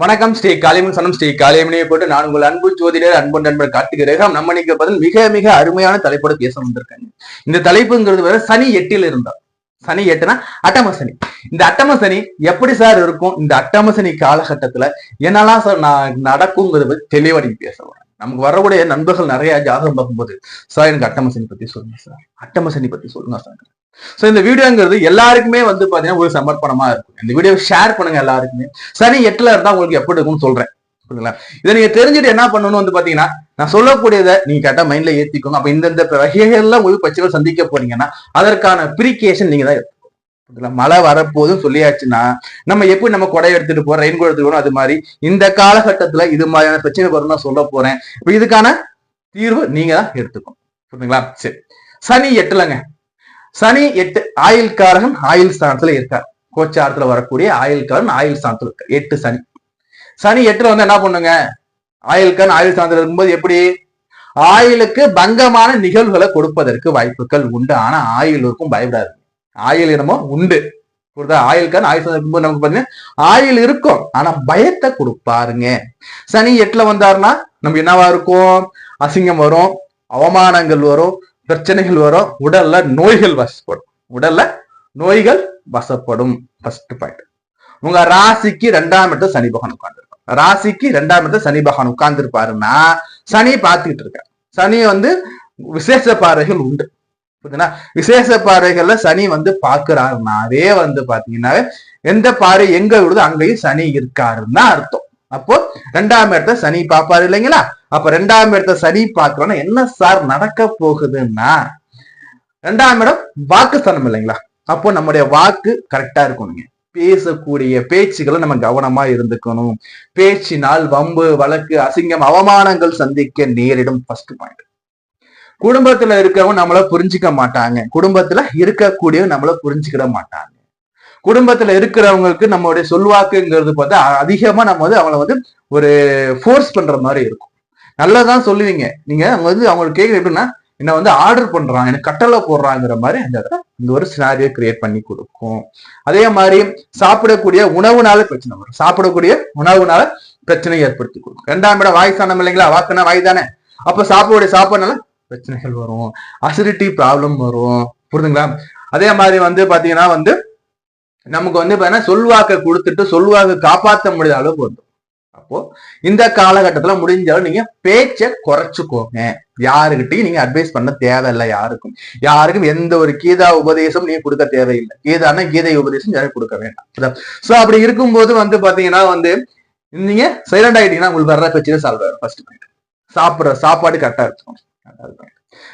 வணக்கம் ஸ்ரீ காளிமன் சனம் ஸ்ரீ காளியமணியை போட்டு நான் உங்கள் அன்பு ஜோதிடர் அன்பு நண்பர் காட்டுகிறேன் நம்ம நீங்க பதில் மிக மிக அருமையான தலைப்போட பேச வந்திருக்காங்க. இந்த தலைப்புங்கிறது வேற சனி எட்டில் இருந்தார் சனி எட்டுனா அட்டம சனி. இந்த அட்டம சனி எப்படி சார் இருக்கும்? இந்த அட்டம சனி காலகட்டத்துல என்னெல்லாம் சார் நான் நடக்குங்கிறத பத்தி தெளிவா நீங்க பேச வரேன் நமக்கு வரக்கூடிய நண்பர்கள் நிறைய ஜாதகம் பார்க்கும்போது சார் எனக்கு அட்டம சனி பத்தி சொல்லுங்க சார். அட்டம சனி பத்தி சொல்லுங்க சார். சோ இந்த வீடியோங்கிறது எல்லாருக்குமே வந்து பாத்தீங்கன்னா ஒரு சமர்ப்பணமா இருக்கும். இந்த வீடியோ ஷேர் பண்ணுங்க எல்லாருக்குமே. சனி எட்டுல இருந்தா உங்களுக்கு எப்படி இருக்கும்னு சொல்றேன். புரியுதுங்களா? இதை நீங்க தெரிஞ்சுட்டு என்ன பண்ணணும் வந்து பாத்தீங்கன்னா நான் சொல்லக்கூடியதை நீங்க கரெக்டா மைண்ட்ல ஏத்திக்கோங்க. அப்ப இந்தந்த வகைகள்லாம் உங்களுக்கு பிரச்சனை சந்திக்க போறீங்கன்னா அதற்கான பிரிகேஷன் நீங்க தான் எடுத்துக்கணும். மழை வரப்போதும் சொல்லியாச்சுன்னா நம்ம எப்படி நம்ம கொடை எடுத்துட்டு போறோம் ரெயின் கோட் எடுத்துட்டு போறோம் அது மாதிரி இந்த காலகட்டத்துல இது மாதிரியான பிரச்சனை வரும் நான் சொல்ல போறேன். இப்ப இதுக்கான தீர்வு நீங்க தான் எடுத்துக்கணும். புரியுதுங்களா? சரி. சனி எட்டுலங்க. சனி எட்டு ஆயுள்காரகன் ஆயுள் ஸ்தானத்துல இருக்கார். கோச்சாரத்துல வரக்கூடிய ஆயுள்காரன் ஆயுள் ஸ்தானத்துல இருக்கார். எட்டு சனி. சனி எட்டுல வந்து என்ன பண்ணுங்க? ஆயுள்காரன் ஆயுள் ஸ்தானத்துல இருக்கும்போது எப்படி? ஆயுளுக்கு பங்கமான நிகழ்வுகளை கொடுப்பதற்கு வாய்ப்புகள் உண்டு. ஆனா ஆயுளுக்கும் பயப்படாது. ஆயுள் இடமும் உண்டு. புரியுதா? ஆயுள்காரன் ஆயுள் ஸ்தானத்துல இருக்கும்போது நமக்கு பாத்தீங்கன்னா ஆயுள் இருக்கும். ஆனா பயத்தை கொடுப்பாருங்க சனி எட்டுல வந்தாருன்னா நம்ம என்னவா இருக்கும்? அசிங்கம் வரும் அவமானங்கள் வரும். பிரச்சனைகள் வரும். உடல்ல நோய்கள் வசப்படும். உடல்ல நோய்கள் வசப்படும். ஃபர்ஸ்ட் பாயிண்ட் உங்க ராசிக்கு ரெண்டாம் இடத்துல சனி பகவான் உட்கார்ந்துருக்கும் ராசிக்கு ரெண்டாம் இடத்துல சனி பகவான் உட்கார்ந்துருப்பாருன்னா சனி பார்த்துக்கிட்டு இருக்காரு. சனி வந்து விசேஷ பார்வைகள் உண்டு. புரியுதுங்களா விசேஷ பார்வைகள்ல சனி வந்து பாக்குறாருனாவே வந்து பாத்தீங்கன்னாவே எந்த பாறை எங்க விடுதோ அங்கேயும் சனி இருக்காருன்னு அர்த்தம். அப்போ ரெண்டாம் இடத்த சனி பாப்பாரு இல்லைங்களா? அப்ப ரெண்டாம் இடத்த சனி பாக்குறோம்னா என்ன சார் நடக்க போகுதுன்னா? ரெண்டாம் இடம் வாக்குஸ்தானம் இல்லைங்களா? அப்போ நம்முடைய வாக்கு கரெக்டா இருக்கணுங்க. பேசக்கூடிய பேச்சுகளை நம்ம கவனமா இருந்துக்கணும். பேச்சினால் வம்பு வழக்கு அசிங்கம் அவமானங்கள் சந்திக்க நேரிடும் ஃபர்ஸ்ட் பாயிண்ட் குடும்பத்துல இருக்கிறவங்க நம்மள புரிஞ்சுக்க மாட்டாங்க. குடும்பத்துல இருக்கக்கூடியவங்க நம்மள புரிஞ்சுக்கிட மாட்டாங்க. குடும்பத்துல இருக்கிறவங்களுக்கு நம்மளுடைய சொல்வாக்குங்கிறது பார்த்தா அதிகமா நம்ம வந்து அவங்கள வந்து ஒரு ஃபோர்ஸ் பண்ற மாதிரி இருக்கும். நல்லதான் சொல்லுவீங்க. நீங்க அவங்க வந்து அவங்களுக்கு கேட்குறது எப்படின்னா என்ன வந்து ஆர்டர் பண்றான் எனக்கு கட்டளை போடுறாங்கிற மாதிரி அந்த இடத்துல இந்த ஒரு சினாரியை கிரியேட் பண்ணி கொடுக்கும். அதே மாதிரி சாப்பிடக்கூடிய உணவுனால பிரச்சனை வரும். சாப்பிடக்கூடிய உணவுனால பிரச்சனை ஏற்படுத்தி கொடுக்கும். ரெண்டாம் இடம் வாய் சாணம் இல்லைங்களா? வாக்குனா வாய் தானே? அப்ப சாப்பிடக்கூடிய சாப்பாடுனால பிரச்சனைகள் வரும். அசிடிட்டி ப்ராப்ளம் வரும். புரிதுங்களா அதே மாதிரி வந்து பாத்தீங்கன்னா வந்து நமக்கு வந்து பார்த்தீங்கன்னா சொல்வாக்க கொடுத்துட்டு சொல்வாக்கு காப்பாற்ற முடியாத அளவுக்கு வந்துடும் அப்போ இந்த காலகட்டத்துல முடிஞ்ச அளவு நீங்க பேச்சை குறைச்சுக்கோங்க. யாருக்கிட்டையும் நீங்க அட்வைஸ் பண்ண தேவையில்லை யாருக்கும். யாருக்கும் எந்த ஒரு கீதா உபதேசம் நீங்க கொடுக்க தேவையில்லை. கீதானா கீதை உபதேசம் யாரும் கொடுக்க வேண்டாம். சோ அப்படி இருக்கும்போது வந்து பாத்தீங்கன்னா வந்து நீங்க சைலண்ட் ஆயிட்டீங்கன்னா உங்களுக்கு வர்ற பிரச்சனை சால்வ் ஆகும் ஃபர்ஸ்ட் பாயிண்ட் சாப்பிடுற சாப்பாடு கரெக்டா இருக்கும் ரெண்டாவது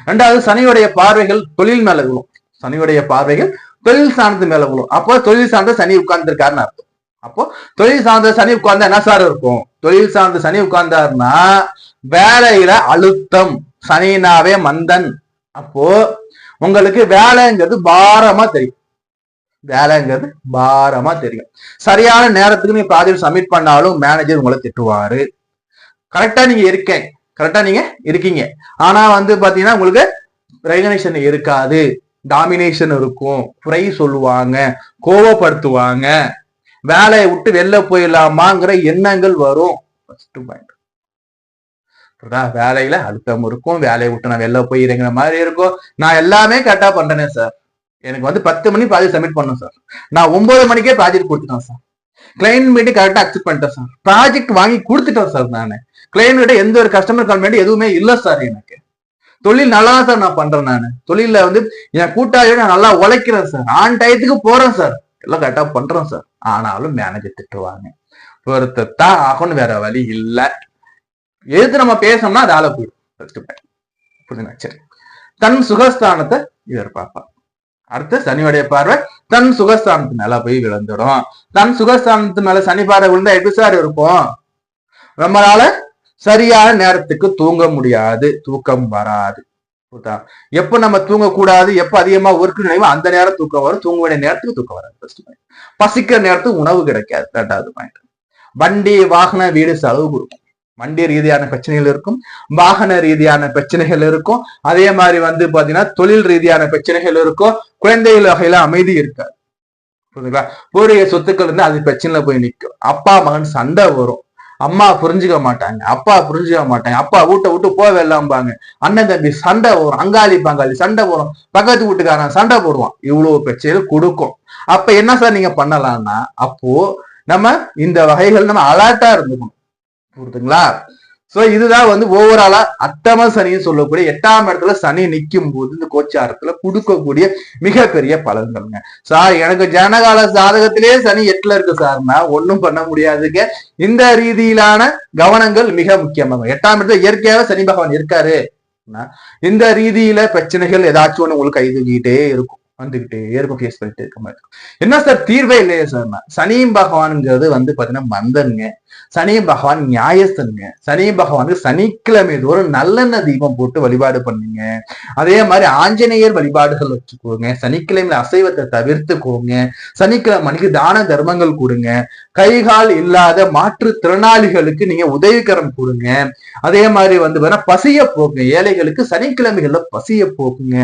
ரெண்டாவது சனியுடைய பார்வைகள் தொழில் மேல விழும் சனியுடைய பார்வைகள் தொழில் சார்ந்து மேல விழும். அப்போ தொழில் சார்ந்த சனி உட்கார்ந்துருக்காருன்னு அர்த்தம். அப்போ தொழில் சார்ந்த சனி உட்கார்ந்தா என்ன சார் இருக்கும்? தொழில் சார்ந்த சனி உட்கார்ந்தாருன்னா வேலையில அழுத்தம் சனினாவே மந்தன். அப்போ உங்களுக்கு வேலைங்கிறது பாரமா தெரியும். வேலைங்கிறது பாரமா தெரியும். சரியான நேரத்துக்கு நீங்க ப்ராஜெக்ட் சப்மிட் பண்ணாலும் மேனேஜர் உங்களை திட்டுவாரு. கரெக்டா நீங்க இருக்கேன். கரெக்டா நீங்க இருக்கீங்க. ஆனா வந்து பாத்தீங்கன்னா உங்களுக்கு ரெகனேஷன் இருக்காது. டாமினேஷன் இருக்கும். குறை சொல்லுவாங்க கோவப்படுத்துவாங்க. வேலையை விட்டு வெளில போயிடலாமாங்கிற எண்ணங்கள் வரும். ஃபர்ஸ்ட் பாயிண்ட் வேலையில அழுத்தம் இருக்கும். வேலையை விட்டு நான் வெளில போயிருங்கிற மாதிரி இருக்கும். நான் எல்லாமே கரெக்டா பண்றேனே சார் எனக்கு வந்து பத்து மணி ப்ராஜெக்ட் சப்மிட் பண்ணும் சார் நான் ஒன்பது மணிக்கே ப்ராஜெக்ட் கொடுத்துட்டேன் சார் கிளைண்ட் மீட்டிங் கரெக்டா அக்செப்ட் பண்ணிட்டேன் சார் ப்ராஜெக்ட் வாங்கி கொடுத்துட்டேன் சார் நான். கிளைண்ட் கிட்ட எந்த ஒரு கஸ்டமர் கால் எதுவுமே இல்லை சார் எனக்கு. தொழில் நல்லா தான் சார் நான் பண்றேன் நான். தொழில வந்து என் கூட்டாளியோட நான் நல்லா உழைக்கிறேன் சார். ஆன் டயத்துக்கு போறேன் சார். எல்லாம் கரெக்டா பண்றேன் சார். ஆனாலும் மேனேஜர் திட்டுவாங்க. பொறுத்தத்தான் ஆகணும் வேற வழி இல்லை. எதிர்த்து நம்ம பேசணும்னா அது ஆள போயிடும் First சரி. தன் சுகஸ்தானத்தை இவர் பார்ப்பார். அடுத்து சனியுடைய பார்வை தன் சுகஸ்தானத்து மேல போய் விழுந்துடும். தன் சுகஸ்தானத்து மேல சனி பார்வை விழுந்தா எப்படி சார் இருக்கும்? நம்மளால சரியான நேரத்துக்கு தூங்க முடியாது. தூக்கம் வராது. புரியுதா? எப்ப நம்ம தூங்கக்கூடாது? எப்ப அதிகமா ஒர்க் நினைவோ அந்த நேரம் தூக்கம் வரும். தூங்க வேண்டிய நேரத்துக்கு தூக்கம் வராது. ஃபர்ஸ்ட் பாயிண்ட் பசிக்கிற நேரத்துக்கு உணவு கிடைக்காது. ரெண்டாவது பாயிண்ட் வண்டி வாகன வீடு செலவு கொடுக்கும். வண்டி ரீதியான பிரச்சனைகள் இருக்கும். வாகன ரீதியான பிரச்சனைகள் இருக்கும். அதே மாதிரி வந்து பாத்தீங்கன்னா தொழில் ரீதியான பிரச்சனைகள் இருக்கும். குழந்தைகள் வகையில அமைதி இருக்காது. புரியுதுங்களா பூர்வீக சொத்துக்கள் வந்து அது பிரச்சனையில போய் நிற்கும் அப்பா மகன் சண்டை வரும். அம்மா புரிஞ்சுக்க மாட்டாங்க அப்பா புரிஞ்சுக்க மாட்டாங்க அப்பா வீட்டை விட்டு போக இல்லாம்பாங்க. அண்ணன் தம்பி சண்டை வரும் அங்காளி பங்காளி சண்டை வரும் பக்கத்து வீட்டுக்காரன் சண்டை போடுவான். இவ்வளவு பிரச்சனை கொடுக்கும். அப்ப என்ன சார் நீங்க பண்ணலாம்னா அப்போ நம்ம இந்த வகைகள் நம்ம அலர்ட்டா இருந்துக்கணும். புரியுதுங்களா? சோ இதுதான் வந்து ஓவராலா அட்டம சனின்னு சொல்லக்கூடிய எட்டாம் இடத்துல சனி நிற்கும் போது இந்த கோச்சாரத்துல கொடுக்கக்கூடிய மிகப்பெரிய பலன்கள்ங்க. சார் எனக்கு ஜனகால சாதகத்திலேயே சனி எட்டுல இருக்கு சார்னா ஒன்றும் பண்ண முடியாதுங்க. இந்த ரீதியிலான கவனங்கள் மிக முக்கியமாக எட்டாம் இடத்துல இயற்கையாக சனி பகவான் இருக்காரு. இந்த ரீதியில பிரச்சனைகள் ஏதாச்சும் ஒண்ணு உங்களுக்கு கைதுகிட்டே இருக்கும். வந்துகிட்டே இருக்கும் ஃபேஸ் பண்ணிட்டு இருக்க மாதிரி இருக்கும். என்ன சார் தீர்வே இல்லையே சார் சனியும் பகவான்ங்கிறது வந்து பாத்தீங்கன்னா மந்தனுங்க. சனி பகவான் நியாயஸ்தனுங்க. சனி பகவானுக்கு சனிக்கிழமை தோறும் நல்லெண்ணெய் தீபம் போட்டு வழிபாடு பண்ணுங்க. அதே மாதிரி ஆஞ்சநேயர் வழிபாடுகள் வச்சுக்கோங்க. சனிக்கிழமையில அசைவத்தை தவிர்த்துக்கோங்க. சனிக்கிழமை அன்னைக்கு தான தர்மங்கள் கொடுங்க. கைகால் இல்லாத மாற்றுத்திறனாளிகளுக்கு நீங்க உதவிகரம் கொடுங்க. அதே மாதிரி வந்து பார்த்தீங்கன்னா பசிய போக்குங்க. ஏழைகளுக்கு சனிக்கிழமைகள்ல பசிய போக்குங்க.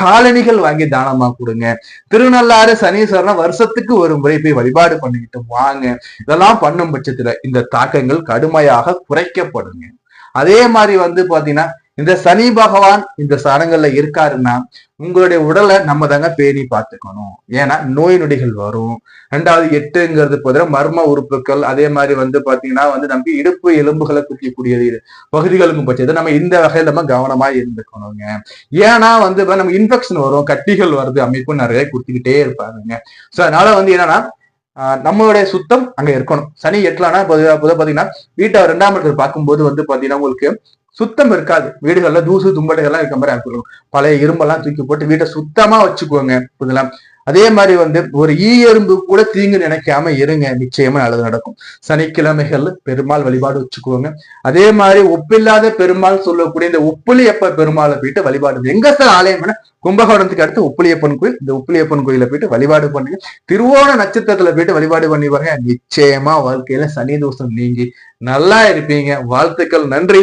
காலணிகள் வாங்கி தானமா கொடுங்க. திருநள்ளாறு சனீஸ்வரன் வருஷத்துக்கு ஒரு முறை போய் வழிபாடு பண்ணிக்கிட்டு வாங்க. இதெல்லாம் பண்ணும் பட்சத்துல இந்த தாக்கங்கள் கடுமையாக குறைக்கப்படுங்க. அதே மாதிரி வந்து பாத்தீங்கன்னா இந்த சனி பகவான் இந்த சடங்கள்ல இருக்காருன்னா உங்களுடைய உடலை நம்ம தாங்க பேணி பார்த்துக்கணும். ஏன்னா நோய் நொடிகள் வரும். ரெண்டாவது எட்டுங்கிறது பார்த்தீங்கன்னா மர்ம உறுப்புகள். அதே மாதிரி வந்து பாத்தீங்கன்னா வந்து நம்பி இடுப்பு எலும்புகளை குறிக்கக்கூடிய பகுதிகளுக்கும் பட்சத்தை நம்ம இந்த வகையில நம்ம கவனமா இருந்துக்கணுங்க. ஏன்னா வந்து நம்ம இன்ஃபெக்ஷன் வரும் கட்டிகள் வருது அமைப்பு நிறைய குத்திக்கிட்டே இருப்பாங்க சோ அதனால வந்து என்னன்னா நம்மளுடைய சுத்தம் அங்க இருக்கணும். சனி எட்டலாம்னா பாத்தீங்கன்னா வீட்டை ரெண்டாம் இடத்துல பார்க்கும்போது வந்து பாத்தீங்கன்னா உங்களுக்கு சுத்தம் இருக்காது. வீடுகள்ல தூசு தும்பட்டைகள்லாம் இருக்க மாதிரி இருக்கும். பழைய இரும்பெல்லாம் தூக்கி போட்டு வீட்டை சுத்தமா வச்சுக்கோங்க. புதுலாம் அதே மாதிரி வந்து ஒரு ஈ எறும்பு கூட தீங்கு நினைக்காம இருங்க நிச்சயமா நல்லது நடக்கும். சனிக்கிழமைகள் பெருமாள் வழிபாடு வச்சுக்கோங்க. அதே மாதிரி ஒப்பில்லாத பெருமாள் சொல்லக்கூடிய இந்த உப்புளியப்ப பெருமாளை போயிட்டு வழிபாடு. எங்க சார் ஆலயம் கும்பகோணத்துக்கு அடுத்து உப்புளியப்பன் கோயில். இந்த உப்புளியப்பன் கோயில போயிட்டு வழிபாடு பண்ணுங்க. திருவோண நட்சத்திரத்துல போயிட்டு வழிபாடு பண்ணி பாருங்க. நிச்சயமா வாழ்க்கையில சனி தோஷம் நீங்கி நல்லா இருப்பீங்க. வாழ்த்துக்கள். நன்றி.